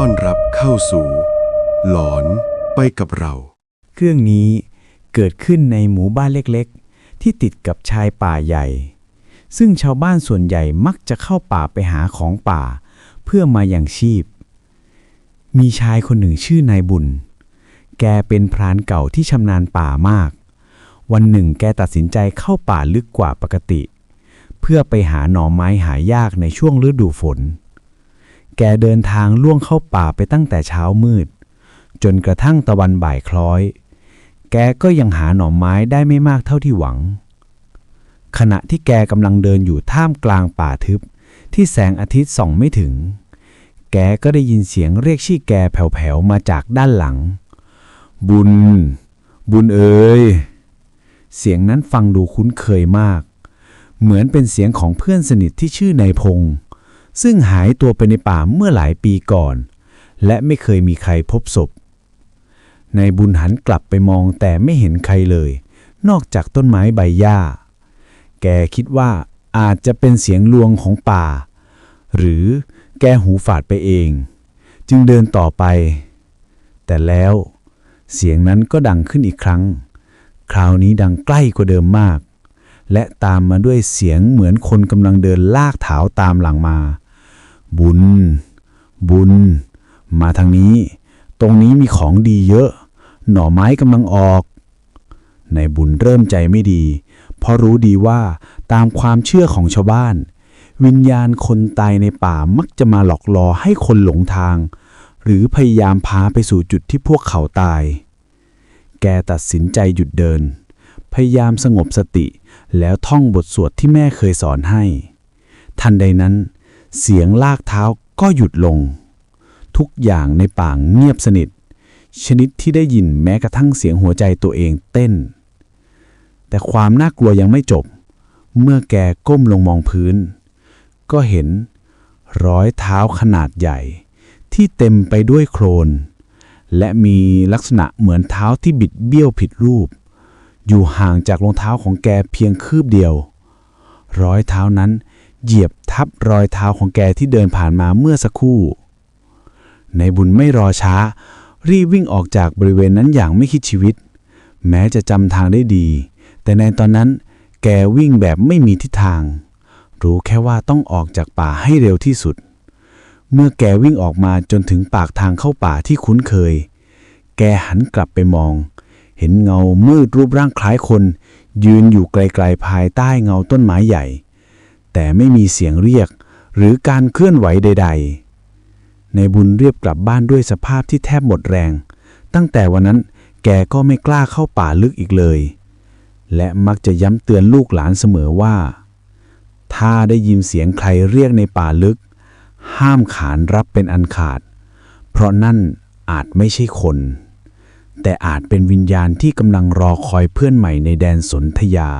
ต้อนรับเข้าสู่ หลอนไปกับเราเรื่องนี้เกิดขึ้นในหมู่บ้านเล็กๆ ที่ติดกับชายป่าใหญ่ ซึ่งชาวบ้านส่วนใหญ่มักจะเข้าป่าไปหาของป่า เพื่อมาอย่างชีพ มีชายคนหนึ่งชื่อนายบุญ แกเป็นพรานเก่าที่ชำนาญป่ามาก วันหนึ่งแกตัดสินใจเข้าป่าลึกกว่าปกติ เพื่อไปหาหน่อไม้หายากในช่วงฤดูฝน แกเดินทางล่วงเข้าป่าไปตั้งแต่เช้ามืด จนกระทั่งตะวันบ่ายคล้อย แกก็ยังหาหน่อไม้ได้ไม่มากเท่าที่หวัง ขณะที่แกกำลังเดินอยู่ท่ามกลางป่าทึบ ที่แสงอาทิตย์ส่องไม่ถึง แกก็ได้ยินเสียงเรียกชื่อแกแผ่วๆมาจากด้านหลัง บุญ บุญเอ๋ยเสียงนั้นฟังดูคุ้นเคยมาก เหมือนเป็นเสียงของเพื่อนสนิทที่ชื่อนายพงษ์ ซึ่งหายตัวไปในป่าเมื่อหลายปีก่อน และไม่เคยมีใครพบศพนายบุญหันกลับไปมองแต่ไม่เห็นใครเลย นอกจากต้นไม้ใบหญ้า แกคิดว่าอาจจะเป็นเสียงลวงของป่า หรือแกหูฝาดไปเอง จึงเดินต่อไป แต่แล้วเสียงนั้นก็ดังขึ้นอีกครั้ง คราวนี้ดังใกล้กว่าเดิมมาก และตามมาด้วยเสียงเหมือนคนกำลังเดินลากเท้าตามหลังมา บุญ บุญ มาทางนี้ ตรงนี้มีของดีเยอะ หน่อไม้กำลังออกนายบุญเริ่มใจไม่ดี เพราะรู้ดีว่าตามความเชื่อของชาวบ้าน วิญญาณคนตายในป่ามักจะมาหลอกล่อให้คนหลงทาง หรือพยายามพาไปสู่จุดที่พวกเขาตาย แกตัดสินใจหยุดเดิน พยายามสงบสติแล้วท่องบทสวดที่แม่เคยสอนให้ ทันใดนั้น เสียงลากเท้าก็หยุดลง ทุกอย่างในป่างเงียบสนิท ชนิดที่ได้ยินแม้กระทั่งเสียงหัวใจตัวเองเต้น แต่ความน่ากลัวยังไม่จบ เมื่อแกก้มลงมองพื้น ก็เห็นร้อยเท้าขนาดใหญ่ ที่เต็มไปด้วยโคลน และมีลักษณะเหมือนเท้าที่บิดเบี้ยวผิดรูป อยู่ห่างจากรองเท้าของแกเพียงคืบเดียว รอยเท้านั้น เหยียบทับรอยเท้าของแกที่เดินผ่านมาเมื่อสักครู่ ในบุญไม่รอช้า รีบวิ่งออกจากบริเวณนั้นอย่างไม่คิดชีวิต แม้จะจำทางได้ดี แต่ในตอนนั้นแกวิ่งแบบไม่มีทิศทาง รู้แค่ว่าต้องออกจากป่าให้เร็วที่สุด เมื่อแกวิ่งออกมาจนถึงปากทางเข้าป่าที่คุ้นเคย แกหันกลับไปมอง เห็นเงามืดรูปร่างคล้ายคน ยืนอยู่ไกลๆภายใต้เงาต้นไม้ใหญ่ แต่ไม่มีเสียงเรียก หรือการเคลื่อนไหวใด ๆ ในบุญเรียบกลับบ้านด้วยสภาพที่แทบหมดแรง ตั้งแต่วันนั้นแกก็ไม่กล้าเข้าป่าลึกอีกเลย และมักจะย้ำเตือนลูกหลานเสมอว่า ถ้าได้ยินเสียงใครเรียกในป่าลึก ห้ามขานรับเป็นอันขาด เพราะนั่นอาจไม่ใช่คน แต่อาจเป็นวิญญาณที่กำลังรอคอยเพื่อนใหม่ในแดนสนธยา